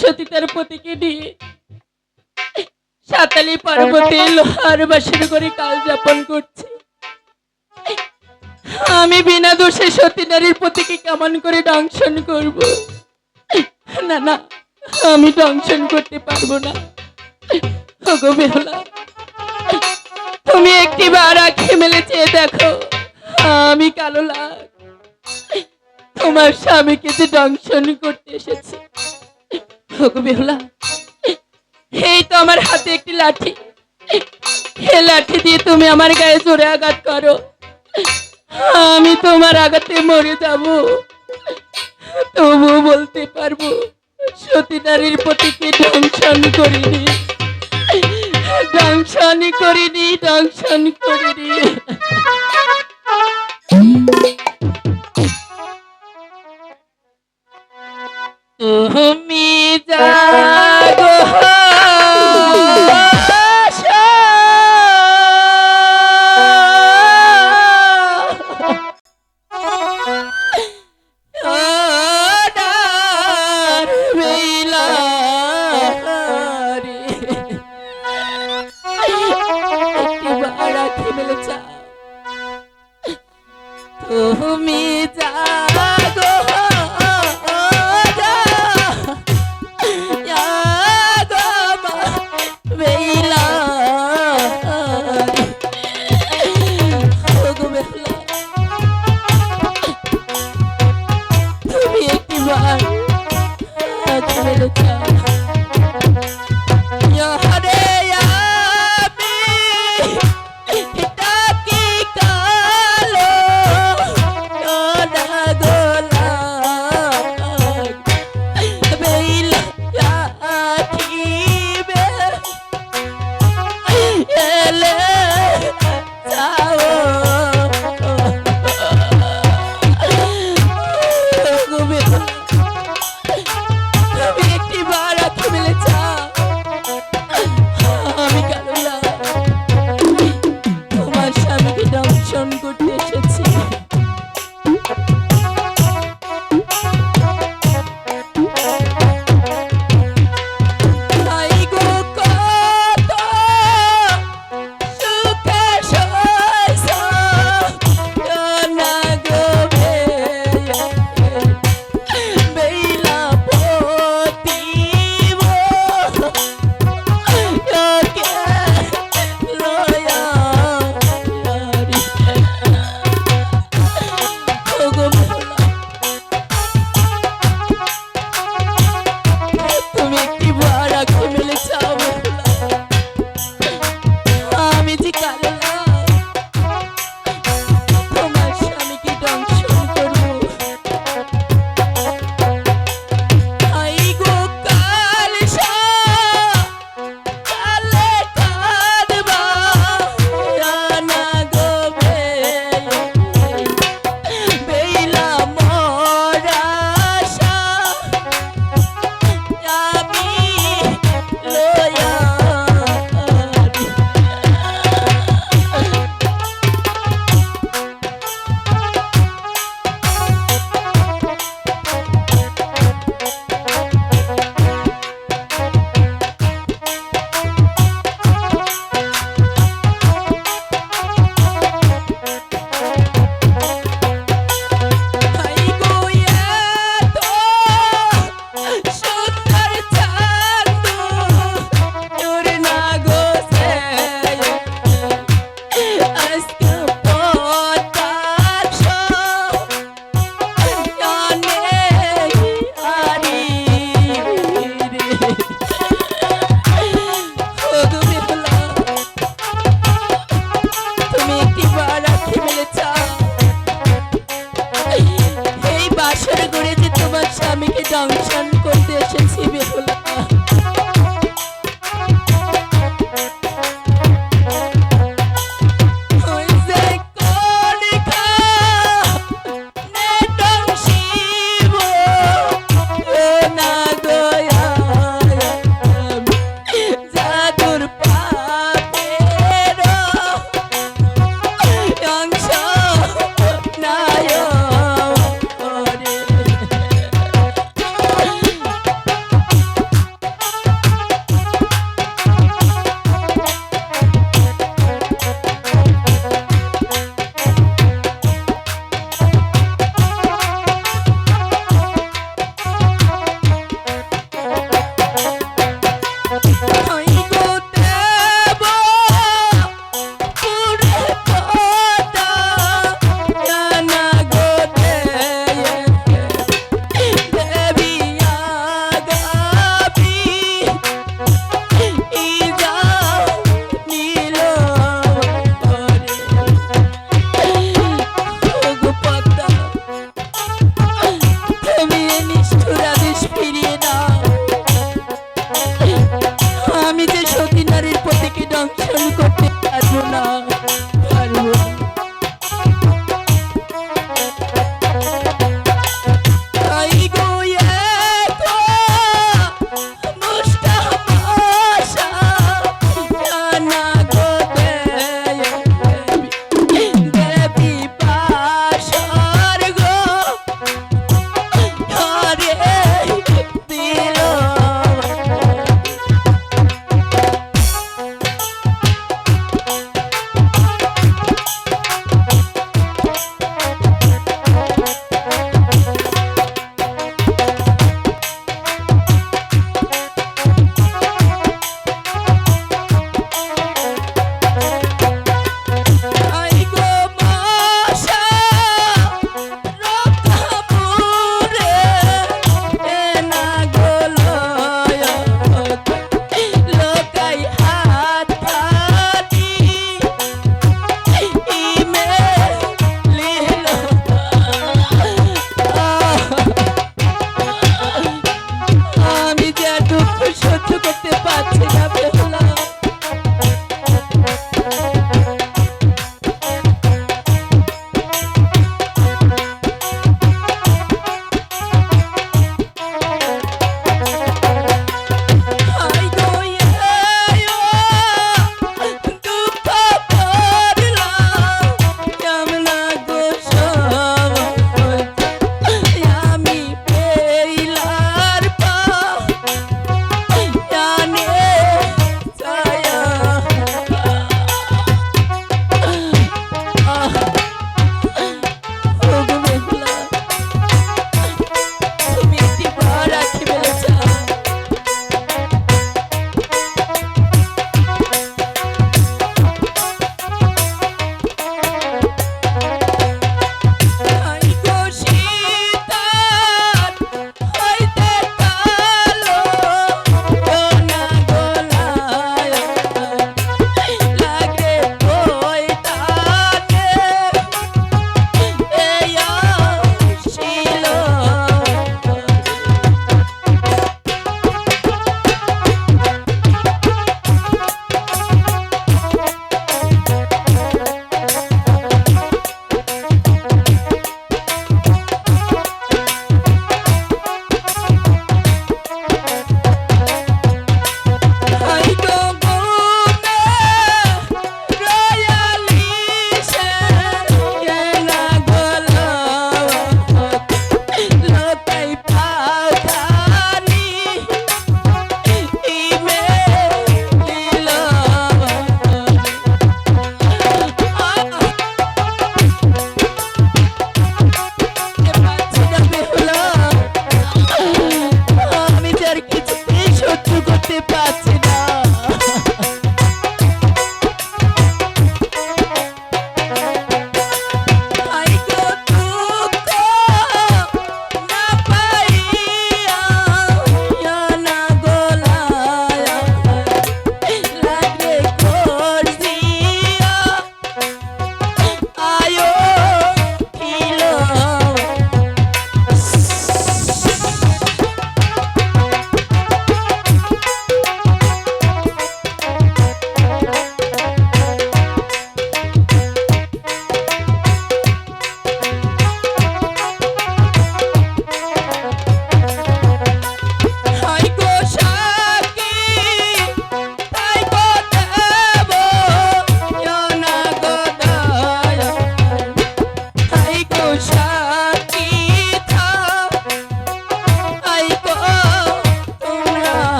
সতী তার পতিকে নিয়ে। সাতালি পর্বতে লোহার করে কাল যাপন করছে। আমি বিনা দোষে সতী নারীর পতিকে কেমন করে দংশন করব? না না, আমি দংশন করতে পারব না। তুমি একটি বার আঁখে মেলে চেয়ে দেখো, আমি কালো লাগ তোমার স্বামীকে যে দংশন করতে এসেছি। বেহুলা, এই তো আমার হাতে একটি লাঠি। এই লাঠি দিয়ে তুমি আমার গায়ে জোরে আঘাত করো। আমি তোমার আঘাতে মরে যাব। তবু বলতে পারব, সতী নারীর পতিকে দংশন করিনি। দংশন করিনি দংশন করিনি।